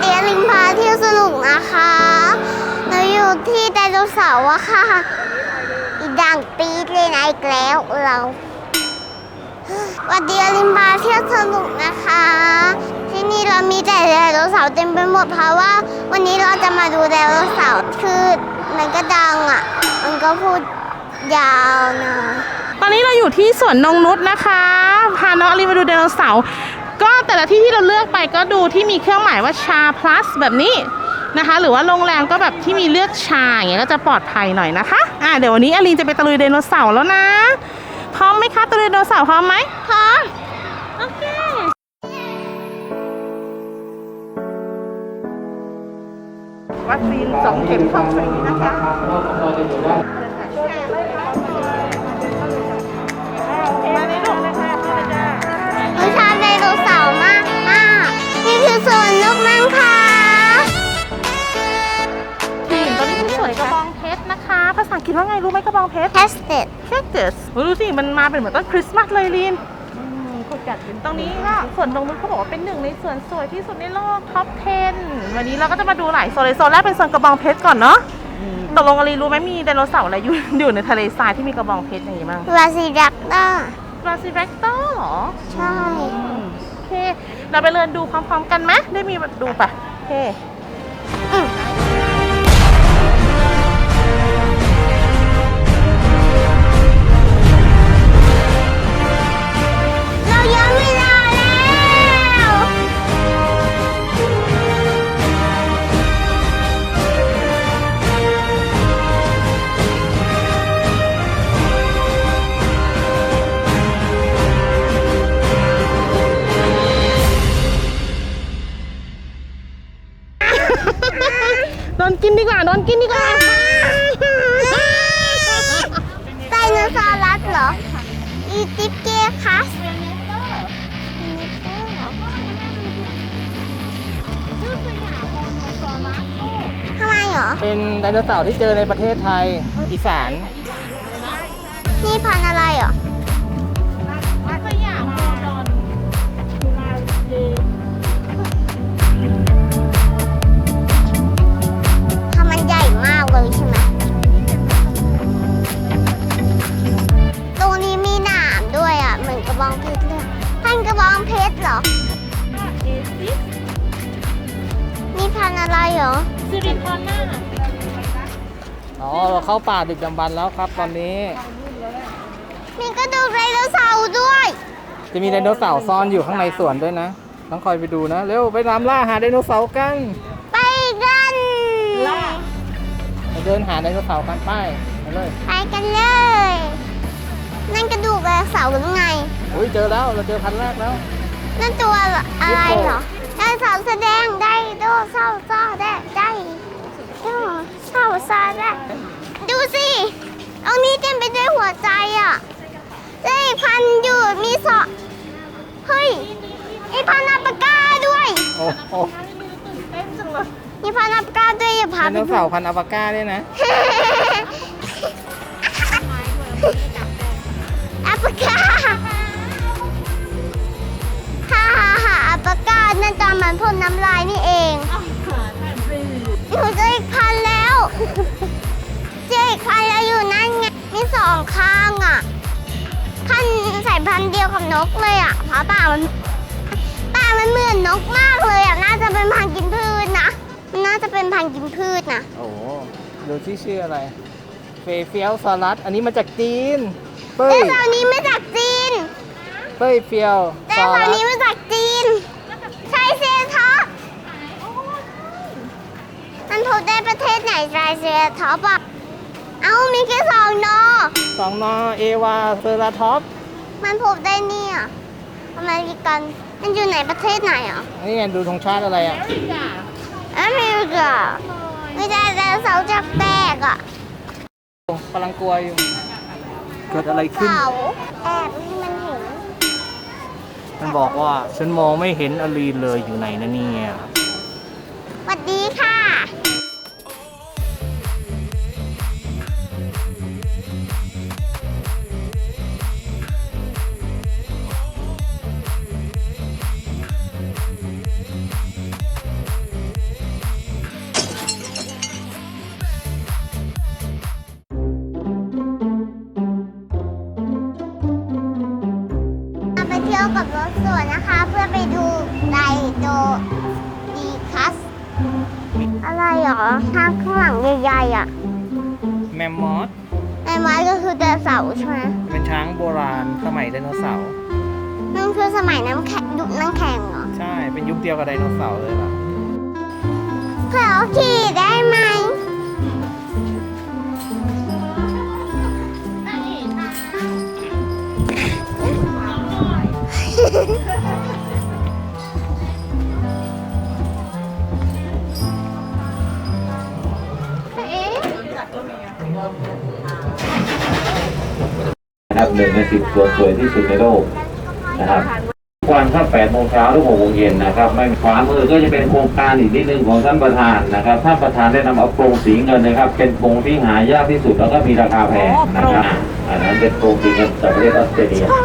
เตี้ยลิงพาเที่ยวสนุกนะคะเราอยู่ที่ไดโนเสาร์อะค่ะ อีดังปี๊เลยนะอีกแล้วเราวันเดียลิงพาเที่ยวสนุกนะคะ ที่นี่เรามีแต่ไดโนเสาร์เต็มไปหมดเพราะว่า วันนี้เราจะมาดูไดโนเสาร์คือมันก็ดังอะมันก็พูดยาวนะตอนนี้เราอยู่ที่สวนนงนุษนะคะ พาน้องลิมาดูไดโนเสาร์ แต่ละที่ที่เราเลือกไปก็ดูที่มีเครื่องหมายว่าชา plus แบบนี้นะคะ หรือว่าโรงแรมก็แบบที่มีเลือกชาอย่างเงี้ยก็จะปลอดภัยหน่อยนะคะอ่าเดี๋ยววันนี้อลินจะไปตะลุยไดโนเสาร์แล้วนะ พร้อมไหมคะตะลุยไดโนเสาร์พร้อมไหมพร้อมโอเควัคซีนสองเข็มเข้าฟรีนะคะาษาอังกฤษว่าไงรู้ไหมกระบองเพชร tested cactus โอ้ยดูสิมันมาเป็นเหมือนต้นคริสต์มาสเลยลินเขาจัดตรงนี้ก็สวนตรงนู้นเขาบอกว่าเป็นหนึ่งในสวนสวยที่สุดในโลกท็อป 10 วันนี้เราก็จะมาดูหลายโซนเลยโซนแรกเป็นโซนกระบองเพชรก่อนเนาะตกลงอลีรู้ไหมมีไดโนเสาร์อะไรอยู่อยู่ในทะเลทรายที่มีกระบองเพชรอย่างงี้บ้างราซิดักเตอร์บราซิลแรคโตเหรอ ใช่ โอเค เราไปเรียนดูพร้อมๆกันไหมได้มีแบบดูปะโอเค นกินดีกว่าโดนกินดีกว่าไดโนเสาร์รัสเหรอ อีติปเกคัสทำไมเหรอ เป็นไดโนเสาร์ที่เจอในประเทศไทยอีสาน นี่พันธุ์อะไร เหรอซิริคอนน่าอ๋อเราเข้าป่าดึกดำบรรพ์แล้วครับ ตอนนี้ มีกระดูกไดโนเสาร์ด้วย จะมีไดโนเสาร์ซ่อนอยู่ข้างในสวนด้วยนะ ต้องคอยไปดูนะ เร็วไปตามล่าหาไดโนเสาร์กัน ไปกันไปเดินหาไดโนเสาร์กันไปไปเลยไปกันเลย นั่นกระดูกไดโนเสาร์หรือไงอุ้ยเจอแล้วเราเจอพันแรกแล้วนั่นตัวอะไรเหรอไดโนเสาร์แสดงได โนเสาร์ซ่าได้ได้ไดโนเสาร์ซ่าได้ดูสิตรงนี้เต็มไปด้วยหัวใจอะได้วอีกพันอยู่มีสองเฮ้ยมีพันอัปากาด้วยโอ้โหเต้นจังเลยมีพันอัปากาด้วยอย่าพาไดไปโนดู เสาร์พันธุ์อัลปาก้าด้วยนะ อัปากาฮ่าฮ่าฮ่าอัปากา นั่นตอนมันพ่นน้ำลายนี่เองหนูเจออีกพันแล้วเจออีกพันแล้วอยู่นั่นไงมีสองข้างอะพันสายพันธุ์เดียวกับนกเลยอะเพราะปากมันปากมันเหมือนนกมากเลยอะน่าจะเป็นพันธุ์กินพืชนะมันน่าจะเป็นพันธุ์กินพืชนะโอ้โหดูที่ชื่ออะไร เฟเฟียลซอรัสอันนี้มาจากจีนเป้แต่ยเสาร์นี้มาจากจีนเป้ยเฟียวแต่ซอเสารัร์สนี้มาจากจีน ใช่เซท็อปมันพบได้ ประเทศไหนไรเซท็อปอะ เอ้ามีแค่สองนอ สองนอเอวาเซอราท็อปมันพบได้เนี่ยอเมริกัน มันอยู่ไหนประเทศไหนอะนี่ไงดูธงชาติอะไรอะ อเมริกา ไม่ได้แต่เสาร์จากแตกอะกำลังกลัวอยู่ เกิดอะไรขึ้น เสาแอบให้มันเห็น มันบอกว่าฉันมองไม่เห็นอลีนเลยอยู่ไหนนะเนี่ยสวัสดี มมมอสในไม้ก็คือไดโนเสาร์ใช่ไหมเป็นช้างโบราณสมัยไดโนเสาร์นั่นคือสมัยน้ำแข็งยุคน้ำแข็งเหรอใช่เป็นยุคเดียวกับไดโนเสาร์เลยล่ะขอขี่ได้ไหมเนะครับหนึ่งในสิบตัวสวยที่สุดในโลกนะครับวันครับ8โมงเช้าถึง6โมงเย็นนะครับ ไม่ขวามือก็จะเป็นโครงการอีกนิดนึงของท่านประธานนะครับ ท่านประธานได้นำเอาโปรงสีเงินนะครับ เป็นโปรงที่หายากที่สุดแล้วก็มีราคาแพงนะครับ อันนั้นเป็นโปรงสีเงินจากประเทศออสเตรเลียช้าง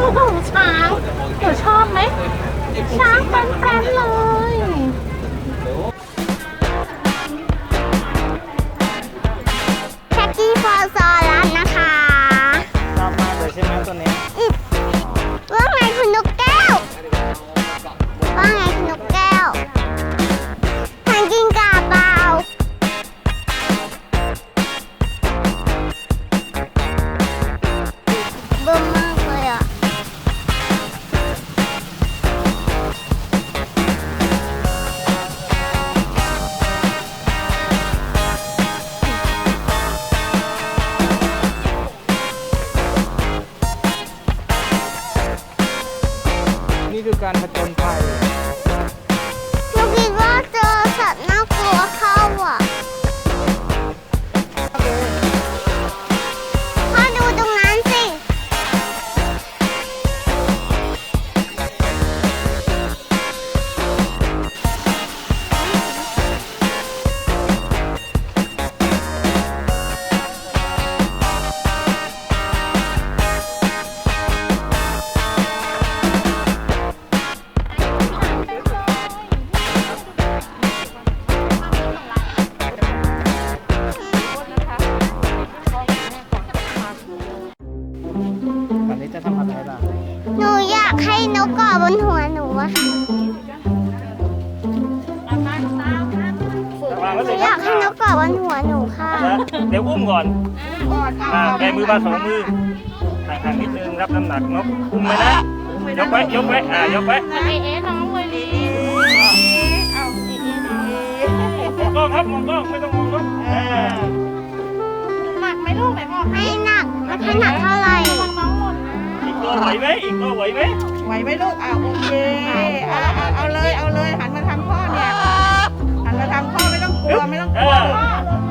หนูชอบไหมช้างเป็นๆเลย ฟอร์ซอรัสนะคะ บให้นกเกาะบนหัวหนูค่ะนะเดี๋ยวอุ้มก่อนอ่าแบมือมาสองมือห่างๆนิดนึงรับน้ำหนักนกอุ้มไว้นะยกไว้ยกไว้อ่ายกไว้เอ๊ะน้องเลยลีเอาเอ๊ะน้องมองกล้องครับมองกล้องไม่ต้องมองนกอ่าหนักไหมลูกไหนบอกไม่หนักไม่ค่อยหนักเท่าไหร่น้องหล่นนะอีกตัวไหวไหมอีกตัวไหวไหมไหวไหมลูกอะโอเคเอาเอาเอาเลยเอาเลยหันมาทางพ่อ กลัวไม่ต้องกลัว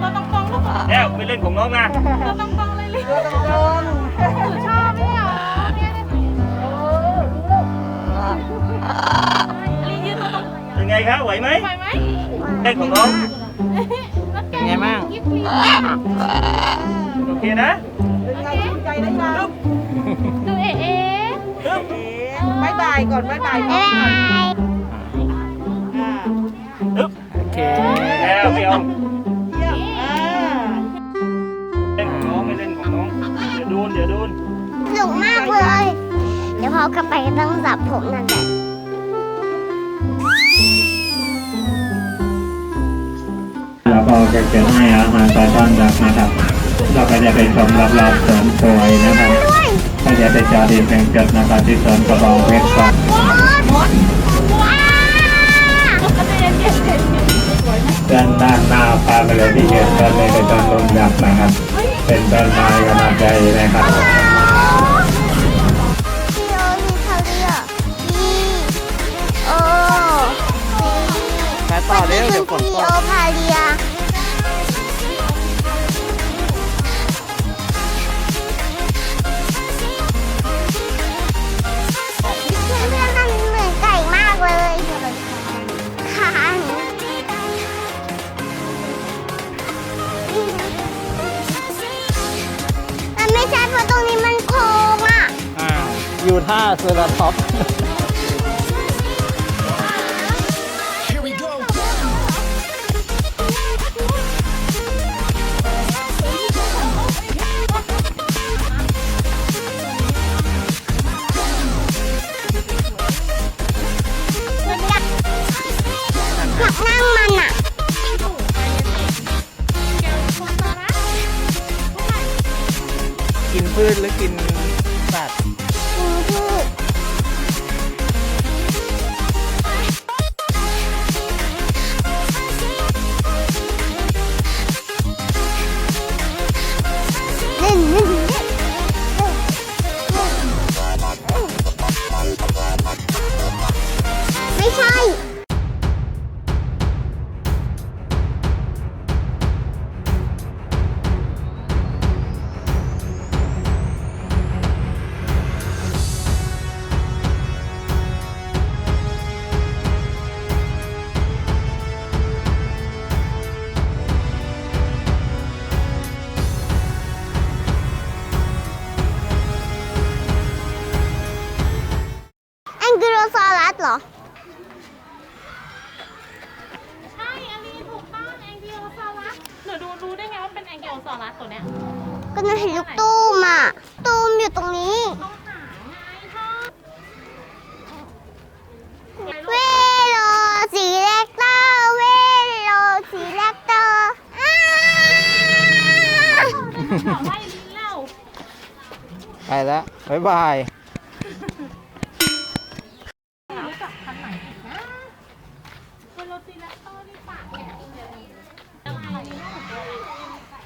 เออตัวตรงๆลูกแก้วไปเล่นของน้องนะตัวตรงๆเลยลีตัวตรงหนูชอบไม่เหรอเนี่ยลียืนตัวตรงเป็นไงครับไหวไหมไหวไหมเล่นของน้องเป็นไงบ้างยิบลีโอเคนะๆเป็นไงชื่นใจได้ยังดูเอ๊ะเอ๊ะปึ๊บบายบายก่อนบายบายก่อบ๊านยบายอ่าปึ๊บโอเค แก้วไม่เอาเยี่ยมอ่าเล่นของน้องไม่เล่นของน้องเดี๋ยวโดนเดี๋ยวโดนสนุกมากเลย เดี๋ยวพอกลับไปต้องจับผมนั่นแหละแล้วก็จะจะให้อาหารตอนต้อนรับนะครับเราก็จะไปชมรอบๆสวนสวยนะครับก็จะไปจอดีเป็นจุดนะครับที่สวนกระบองเพชรก่อน ด้านด้านหน้าพาไปเลยที่เห็นต้นนี้เป็นต้นลมยักษ์นะครับ เป็นต้นไม้ขนาดใหญ่นะครับ พี่โอลีทาเรียพี่โอไปต่อเร็วนี่เดี๋คืยวฝนพี่ตโอก พา อยู่ ไม่ใช่ แองกิโอซอรัสตัวเนี้ยก็หนูเห็นลูกตูมอะตูมอยู่ตรงนี้ ต้องหางไงพ่อเวโรสีเลกเตอร์เวโรสีเลกเตอร์อ้าบอกไล่ลิ้นแล้วไปแล้วบ๊ายบาย รู้จักพันธุ์ไหนอีกนะเวโรซีแรปเตอร์นี่ปากแข็งเดียวนี้อะไรน่าสนใจ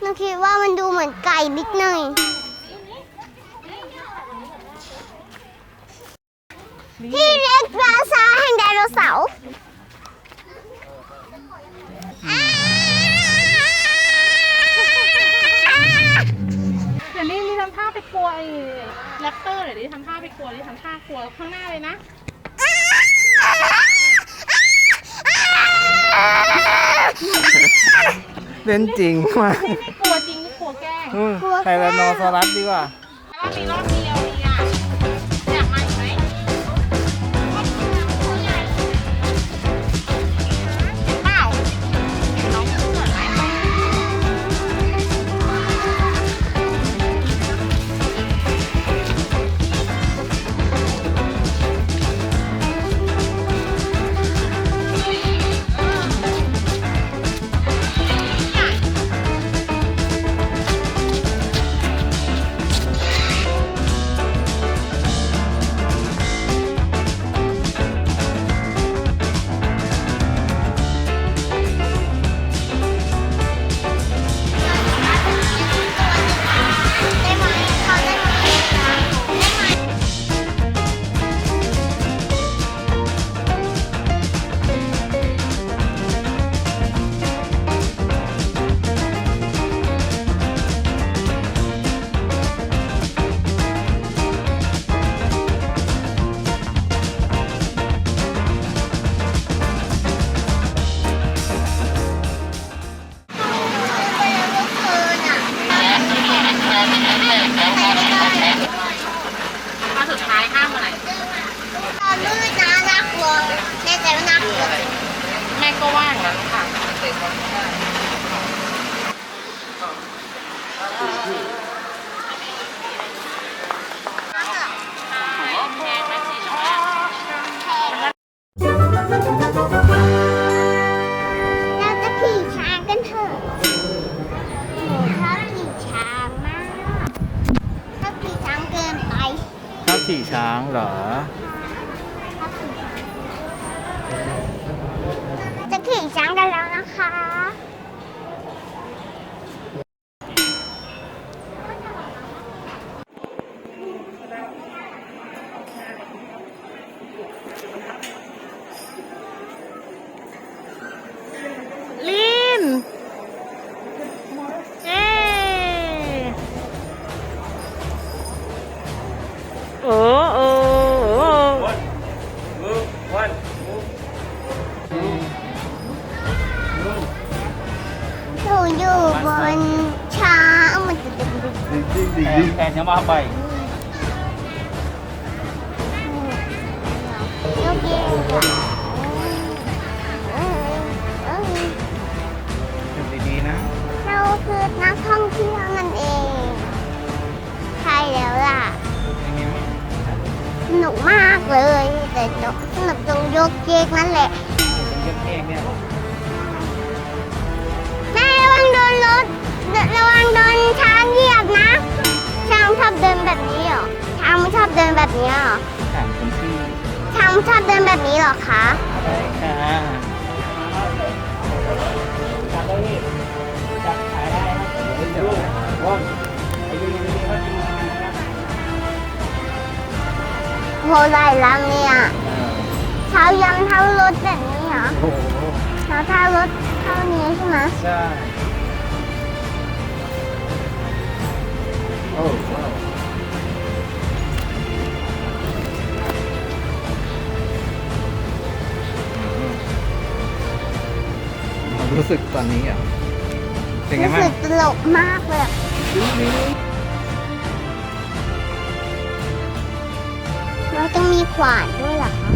หนูคิดว่ามันดูเหมือนไก่นิดหน่อย ที่เรียกปราสาทแห่งไดโนเสาร์อ้าเดี๋ยวนี้มีทำท่าไปกลัวไอ้แรปเตอร์เดี๋ยวนี้ทำท่าไปกลัวดิทำท่ากลัวข้างหน้าเลยนะ เล่นจริงมากไม่ไม่กลัวจริงไม่กลัวแกล้ง อืมไทแรนโนซอรัสดีกว่า รอบนี้รอบเดียว แน่ใจว่าน่ากลัวแม่ก็ว่างแล้วค่ะ ไปยกเยกอะเออเออดูดีๆนะ เราคือนักท่องเที่ยวนั่นเอง ใช่แล้วล่ะ สนุกมากเลย แต่สนุกตรงยกเยกนั่นแหละยกเองเนี่ยแม่ระวังโดนรถระวังโดนช้างเหยียบนะ ช้างชอบเดินแบบนี้เหรอ ช้างไม่ชอบเดินแบบนี้เหรอ ถามคุณพี่ช้างชอบเดินแบบนี้เหรอคะได้ค่ะจับขายได้ครับเดี๋ยวว่อนไอ้ยืนนี่เขาดูนะโหไหล่ลังเนี่ยเท้ายังเท้ารถแบบนี้เหรอโอ้โหเท้าเท้ารถเท่านี้ใช่ไหม ใช่ โอ้ว้าวความรู้สึกตอนนี้อะ เป็นไงรู้บ้าสึงกตลกมากเลยอะเราต้องมีขวานด้วยเหรอคะ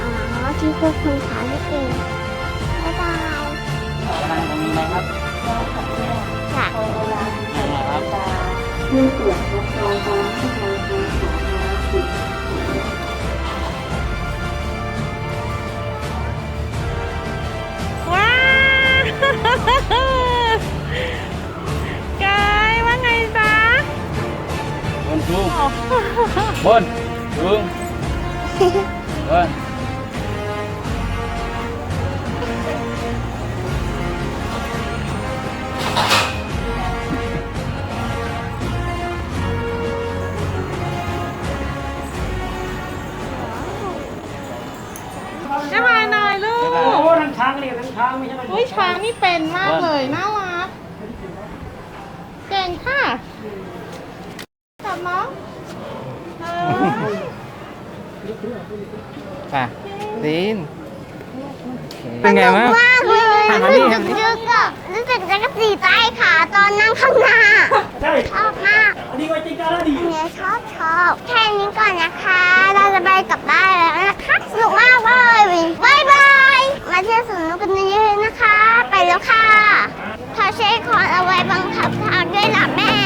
อ๋อที่ควบคุมขานี่เองบ๊ายบายตรงนี้นะครับ ค่ะนะครับว้าวกายว่าไงจ๊ะบนสูงบ เลยทั้งช้างไม่ใช่ทั้งอุ้ยช้างนี่เป็นมากเลยน่ารักเก่งค่ะจับน้องเออค่ะซีนเป็นไงบ้าง มากเลยหันมารู้นี่สึกยึกอะรู้สึกจะกระสีใต้ขาตอนนั่งข้างหน้า ใช่ชอบมากอันนี้ไว้จิงการดีอันเนี้ยชอบชอบแค่นี้ก่อนนะคะ เราจะไปกลับบ้านแล้วนะคะสนุกมากเลยบายบายมา เที่ยวสนุกกันเยอะๆนะคะ ไปแล้วค่ะพอเช้คอนเอาไว้บังคับทางด้วยล่ะแม่